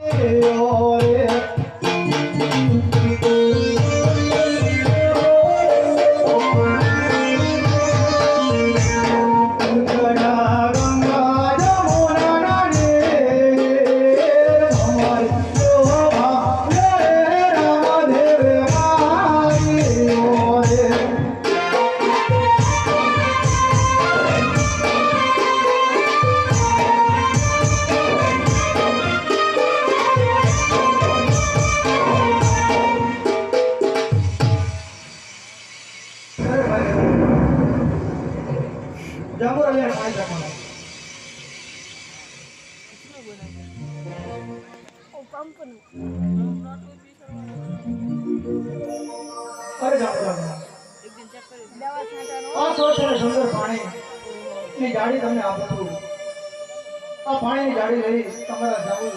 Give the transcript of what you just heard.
Oh. જાંબુ રવિવાર પાંચ રાખવાનો અરે જાંબુ રવિવાર આ સ્વચ્છ અને સુંદર પાણી. ની જાળી તમને આપું છું. આ પાણીની જાળી લઈ તમારા જાવું